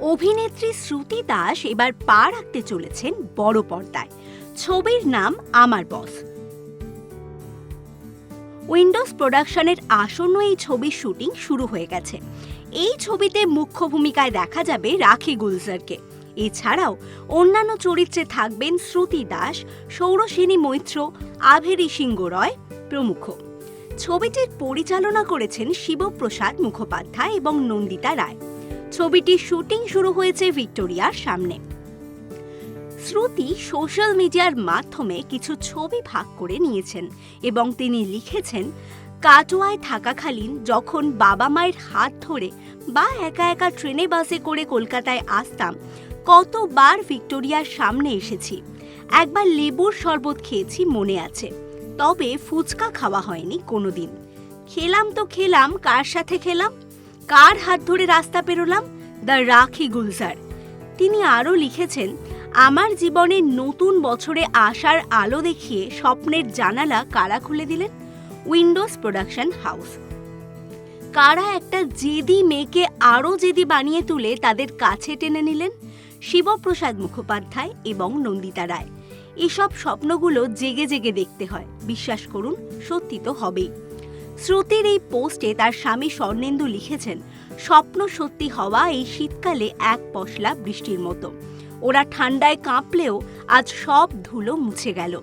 অভিনেত্রী শ্রুতি দাস এবার পা রাখতে চলেছেন বড় পর্দায়। ছবির নাম আমার বস। উইন্ডোজ প্রোডাকশনের আসন্ন এই ছবির শুটিং শুরু হয়ে গেছে। এই ছবিতে মুখ্য ভূমিকায় দেখা যাবে রাখি গুলজারকে। এছাড়াও অন্যান্য চরিত্রে থাকবেন শ্রুতি দাস সৌরসেনী মৈত্র, আভেরি সিংহ রয় প্রমুখ। ছবিটির পরিচালনা করেছেন শিবপ্রসাদ মুখোপাধ্যায় এবং নন্দিতা রায়। ছবিটির শুটিং শুরু হয়েছে ভিক্টোরিয়ার সামনে। শ্রুতি সোশ্যাল মিডিয়ার মাধ্যমে কিছু ছবি ভাগ করে নিয়েছেন এবং তিনি লিখেছেন, কাটোয়ায় থাকাকালীন যখন বাবা মায়ের হাত ধরে বা একা একা ট্রেনে বাসে করে কলকাতায় আসতাম, কতবার ভিক্টোরিয়ার সামনে এসেছি। একবার লেবুর শরবত খেয়েছি মনে আছে, তবে ফুচকা খাওয়া হয়নি কোনোদিন। খেলাম তো খেলাম, কার সাথে খেলাম? কার হাত ধরে রাস্তা পেরোলাম? দ্য রাখি গুলজার। তিনি আরও লিখেছেন, আমার জীবনে নতুন বছরে আসার আলো দেখিয়ে স্বপ্নের জানালা কারা খুলে দিলেন? Windows production house. কারা একটা জেদি মেয়েকে আরও জেদি বানিয়ে তুলে তাদের কাছে টেনে নিলেন? শিবপ্রসাদ মুখোপাধ্যায় এবং নন্দিতা রায়। এসব স্বপ্নগুলো জেগে জেগে দেখতে হয়। বিশ্বাস করুন, সত্যি তো হবেই। শ্রুতির এই পোস্টে তার স্বামী স্বর্ণেন্দু লিখেছেন, স্বপ্ন সত্যি হওয়া এই শীতকালে এক পশলা বৃষ্টির মতো। ওরা ঠান্ডায় কাঁপলেও আজ সব ধুলো মুছে গেল।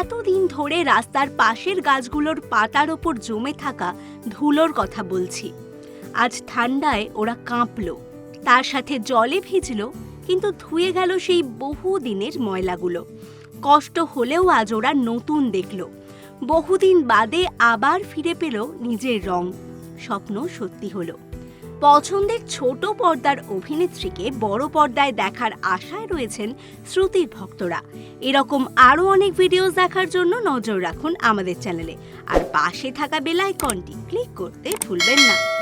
এতদিন ধরে রাস্তার পাশের গাছগুলোর পাতার ওপর জমে থাকা ধুলোর কথা বলছি। আজ ঠান্ডায় ওরা কাঁপল। তার সাথে জলে ভিজলো, কিন্তু ধুয়ে গেল সেই বহু দিনের ময়লাগুলো। কষ্ট হলেও আজ ওরা নতুন দেখল। বহুদিন বাদে আবার ফিরে পেল নিজের রং। স্বপ্ন সত্যি হলো। পছন্দের ছোট পর্দার অভিনেত্রীকে বড় পর্দায় দেখার আশায় রয়েছেন শ্রুতির ভক্তরা। এরকম আরও অনেক ভিডিওস দেখার জন্য নজর রাখুন আমাদের চ্যানেলে আর পাশে থাকা বেল আইকনটি ক্লিক করতে ভুলবেন না।